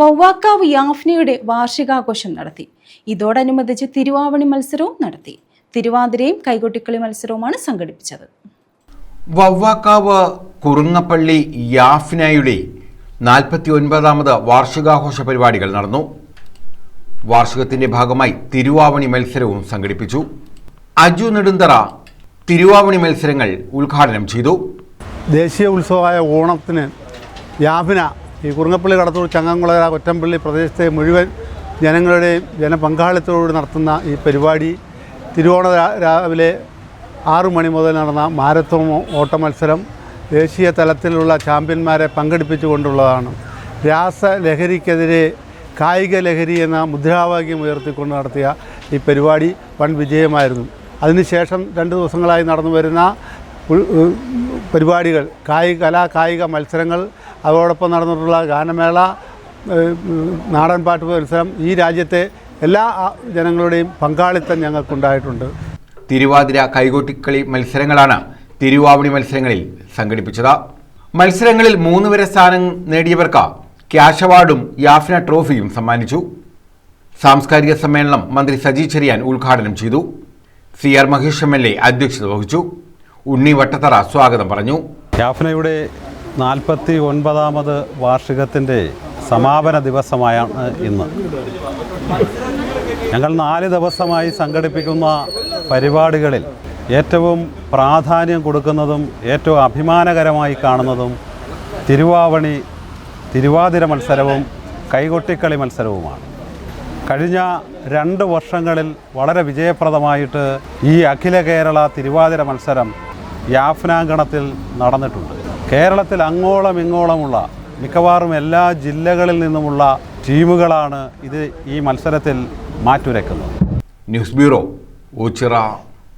വവ്വാക്കാവ് യാഫ്നയുടെ വാർഷികാഘോഷം നടത്തി. ഇതോടനുബന്ധിച്ച് തിരുവാവണി മത്സരവും നടത്തി. തിരുവാതിരയും കൈകൊട്ടിക്കളി മത്സരവുമാണ് സംഘടിപ്പിച്ചത്. വവ്വാക്കാവ് കുറുങ്ങപ്പള്ളി യാഫ്നയുടെ നാൽപ്പത്തി ഒൻപതാമത് വാർഷികാഘോഷ പരിപാടികൾ നടന്നു. വാർഷികത്തിന്റെ ഭാഗമായി തിരുവാവണി മത്സരവും സംഘടിപ്പിച്ചു. അജു നെടുന്തറ തിരുവാവണി മത്സരങ്ങൾ ഉദ്ഘാടനം ചെയ്തു. ദേശീയ ഉത്സവമായ ഓണത്തിന് യാഫിന ഈ കുറുങ്ങപ്പള്ളി കടത്തൂർ ചങ്ങംകുളര കൊറ്റമ്പള്ളി പ്രദേശത്തെ മുഴുവൻ ജനങ്ങളുടെയും ജനപങ്കാളിത്തത്തോട് നടത്തുന്ന ഈ പരിപാടി. തിരുവോണ രാവിലെ ആറു മണി മുതൽ നടന്ന മാരത്തോൺ ഓട്ട മത്സരം ദേശീയ തലത്തിലുള്ള ചാമ്പ്യന്മാരെ പങ്കെടുപ്പിച്ചുകൊണ്ടുള്ളതാണ്. രാസലഹരിക്കെതിരെ കായിക ലഹരി എന്ന മുദ്രാവാക്യം ഉയർത്തിക്കൊണ്ട് നടത്തിയ ഈ പരിപാടി വൻ വിജയമായിരുന്നു. അതിനുശേഷം രണ്ട് ദിവസങ്ങളായി നടന്നു വരുന്ന പരിപാടികൾ കായിക കലാ കായിക മത്സരങ്ങൾ അതോടൊപ്പം നടന്നിട്ടുള്ള ഗാനമേള നാടൻപാട്ട് ഉം, നാടൻ പാട്ട് മത്സരം ഈ രാജ്യത്തെ എല്ലാ ജനങ്ങളുടെയും പങ്കാളിത്തം ഞങ്ങൾക്കുണ്ടായിട്ടുണ്ട്. തിരുവാതിര കൈകൊട്ടിക്കളി മത്സരങ്ങളാണ് തിരുവാവണി മത്സരങ്ങളിൽ സംഘടിപ്പിച്ചത്. മത്സരങ്ങളിൽ മൂന്ന് വരെ സ്ഥാനം നേടിയവർക്ക് ക്യാഷ് അവാർഡും യാഫ്ന ട്രോഫിയും സമ്മാനിച്ചു. സാംസ്കാരിക സമ്മേളനം മന്ത്രി സജി ചെറിയാൻ ഉദ്ഘാടനം ചെയ്തു. C R Mahesh M L A അധ്യക്ഷത വഹിച്ചു. ഉണ്ണി വട്ടത്തറ സ്വാഗതം പറഞ്ഞു. യാഫ്നയുടെ നാൽപ്പത്തി ഒൻപതാമത് വാർഷികത്തിന്റെ സമാപന ദിവസമായാണ് ഇന്ന്. ഞങ്ങൾ നാല് ദിവസമായി സംഘടിപ്പിക്കുന്ന പരിപാടികളിൽ ഏറ്റവും പ്രാധാന്യം കൊടുക്കുന്നതും ഏറ്റവും അഭിമാനകരമായി കാണുന്നതും തിരുവാവണി തിരുവാതിര മത്സരവും കൈകൊട്ടിക്കളി മത്സരവുമാണ്. കഴിഞ്ഞ രണ്ട് വർഷങ്ങളിൽ വളരെ വിജയപ്രദമായിട്ട് ഈ അഖില കേരള തിരുവാതിര മത്സരം യാഫ്നാങ്കണത്തിൽ നടന്നിട്ടുണ്ട്. കേരളത്തിൽ അങ്ങോളം ഇങ്ങോളമുള്ള മിക്കവാറും എല്ലാ ജില്ലകളിൽ നിന്നുമുള്ള ടീമുകളാണ് ഇത് ഈ മത്സരത്തിൽ മാറ്റുരയ്ക്കുന്നത്. News bureau Ochira.